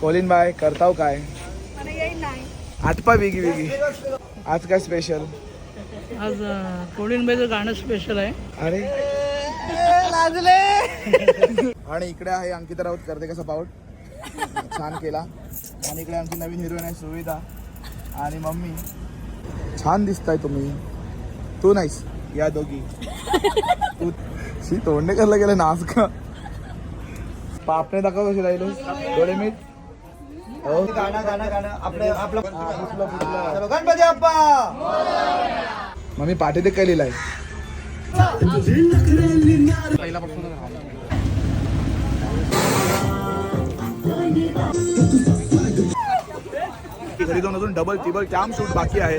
Choline bye करताव काय? मला येईल नाही आटपा वेगी वेगी आज काय स्पेशल आज कोळींबाईचं गाणं स्पेशल आहे. अरे. आणि इकडे आहे अंकिता राऊत करते कसा पाऊट छान केला. आणि इकडे आमची नवीन हिरोईन आहे सुविधा आणि मम्मी. छान दिसताय तुम्ही. तू नाहीस या दोघी. तू शी तोंडे करला गेलं नाच का पापणे दाखव कशी राहिले. डोळे मीठ. गाणं गाणं गाणं. आपलं आपलं. चलो, गणपती बाप्पा! मम्मी पाठी ते काय लिहिलंय घरी जाऊन अजून डबल टिबल कॅम शूट बाकी आहे.